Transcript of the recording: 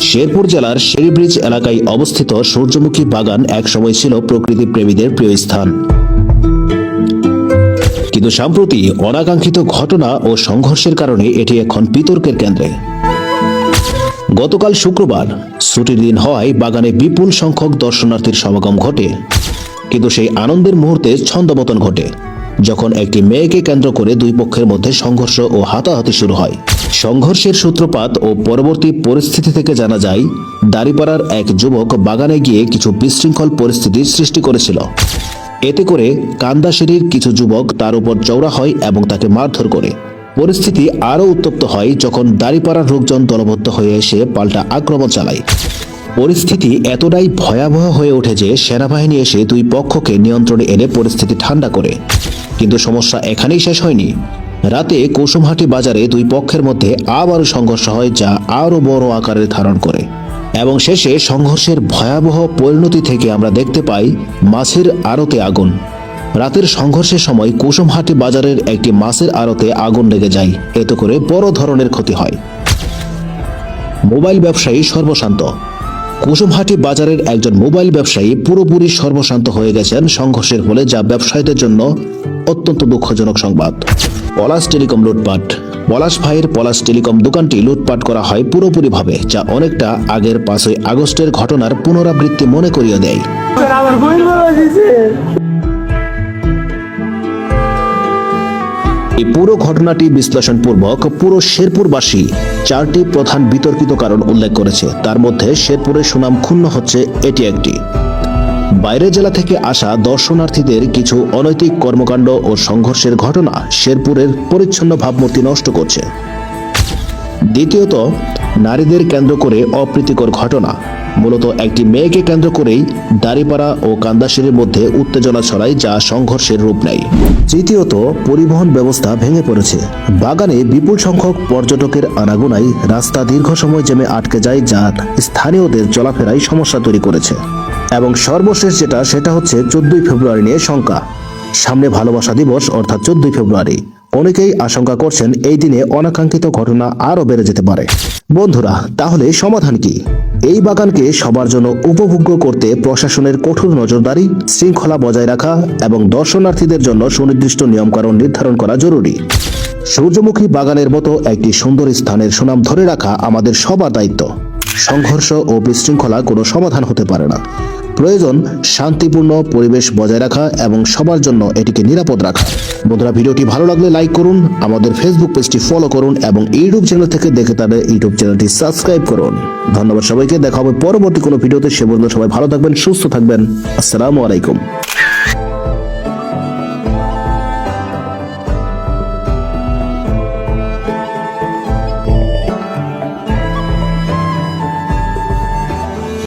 শেরপুর জেলার শেরিব্রিজ এলাকায় অবস্থিত সূর্যমুখী বাগান একসময় ছিল প্রকৃতি প্রেমীদের প্রিয় স্থান। কিন্তু সম্প্রতি অনাকাঙ্ক্ষিত ঘটনা ও সংঘর্ষের কারণে এটি এখন বিতর্কের কেন্দ্রে। গতকাল শুক্রবার ছুটির দিন হওয়ায় বাগানে বিপুল সংখ্যক দর্শনার্থীর সমাগম ঘটে। কিন্তু সেই আনন্দের মুহূর্তে ছন্দপতন ঘটে, যখন একটি মেয়েকে কেন্দ্র করে দুই পক্ষের মধ্যে সংঘর্ষ ও হাতাহাতি শুরু হয়। সংঘর্ষের সূত্রপাত ও পরবর্তী পরিস্থিতি থেকে জানা যায়, দাড়িপাড়ার এক যুবক বাগানে গিয়ে কিছু বিশৃঙ্খল পরিস্থিতির সৃষ্টি করেছিল। এতে করে কান্দাসিরির কিছু যুবক তার উপর চৌড়া হয় এবং তাকে মারধর করে। পরিস্থিতি আরও উত্তপ্ত হয় যখন দাড়িপাড়ার লোকজন দলবদ্ধ হয়ে এসে পাল্টা আক্রমণ চালায়। পরিস্থিতি এতটাই ভয়াবহ হয়ে ওঠে যে সেনাবাহিনী এসে দুই পক্ষকে নিয়ন্ত্রণে এনে পরিস্থিতি ঠান্ডা করে। কিন্তু সমস্যা এখানেই শেষ হয়নি। রাতে কুসুমহাটি বাজারে দুই পক্ষের মধ্যে আবারও সংঘর্ষ হয় যা আরও বড় আকারের ধারণ করে। এবং শেষে সংঘর্ষের ভয়াবহ পরিণতি থেকে আমরা দেখতে পাই মাছের আড়তে আগুন। রাতের সংঘর্ষের সময় কুসুমহাটি বাজারের একটি মাছের আড়তে আগুন লেগে যায়। এতে করে বড় ধরনের ক্ষতি হয়। মোবাইল ব্যবসায়ী সর্বশান্ত। কুসুমহাটি বাজারের একজন মোবাইল ব্যবসায়ী পুরোপুরি সর্বশান্ত হয়ে গেছেন সংঘর্ষের ফলে, যা ব্যবসায়ীদের জন্য অত্যন্ত দুঃখজনক সংবাদ। পলাশ টেলিকম লুটপাট। পলাশ ভাইয়ের পলাশ টেলিকম দোকানটি লুটপাট করা হয় পুরোপুরিভাবে, যা অনেকটা আগের পাঁচই আগস্টের ঘটনার পুনরাবৃত্তি মনে করিয়ে দেয়। এই পুরো ঘটনাটি বিশ্লেষণপূর্বক পুরো শেরপুরবাসী চারটি প্রধান বিতর্কিত কারণ উল্লেখ করেছে। তার মধ্যে শেরপুরের সুনাম ক্ষুণ্ণ হচ্ছে এটি একটি। বাইরের জেলা থেকে আসা দর্শনার্থীদের কিছু অনৈতিক কর্মকাণ্ড ও সংঘর্ষের ঘটনা শেরপুরের পরিচ্ছন্ন ভাবমূর্তি নষ্ট করছে। দ্বিতীয়ত, নারীদের কেন্দ্র করে অপ্রীতিকর ঘটনা। মূলত একটি মেয়েকে কেন্দ্র করেই দাড়িপাড়া ও কান্দাসিরের মধ্যে উত্তেজনা ছড়ায় যা সংঘর্ষের রূপ নেয়। তৃতীয়ত, পরিবহন ব্যবস্থা ভেঙে পড়েছে। বাগানে বিপুল সংখ্যক পর্যটকের আনাগোনায় রাস্তা দীর্ঘ সময় জেমে আটকে যায় যা স্থানীয়দের চলাফেরায় সমস্যা তৈরি করেছে। এবং সর্বশেষ যেটা, সেটা হচ্ছে চোদ্দই ফেব্রুয়ারি নিয়ে শঙ্কা। সামনে ভালোবাসা দিবস, অর্থাৎ চোদ্দই ফেব্রুয়ারি। অনেকেই আশঙ্কা করছেন এই দিনে অনাকাঙ্ক্ষিত ঘটনা আরও বেড়ে যেতে পারে। বন্ধুরা, তাহলে সমাধান কি? এই বাগানকে সবার জন্য উপভোগ্য করতে প্রশাসনের কঠোর নজরদারি, শৃঙ্খলা বজায় রাখা এবং দর্শনার্থীদের জন্য সুনির্দিষ্ট নিয়মকানুন নির্ধারণ করা জরুরি। সূর্যমুখী বাগানের মতো একটি সুন্দর স্থানের সুনাম ধরে রাখা আমাদের সবার দায়িত্ব। সংঘর্ষ ও বিশৃঙ্খলা কোনো সমাধান হতে পারে না। প্রয়োজন, শান্তিপূর্ণ পরিবেশ বজায় রাখা এবং সবার জন্য এটিকে নিরাপদ রাখা। বন্ধুরা, ভিডিওটি ভালো লাগলে লাইক করুন, আমাদের ফেসবুক পেজটি ফলো করুন এবং ইউটিউব চ্যানেল থেকে দেখে তাদের ইউটিউব চ্যানেলটি সাবস্ক্রাইব করুন। ধন্যবাদ সবাইকে, দেখা হবে পরবর্তী কোনো ভিডিওতে, সে পর্যন্ত সবাই ভালো থাকবেন, সুস্থ থাকবেন। আসসালামু আলাইকুম।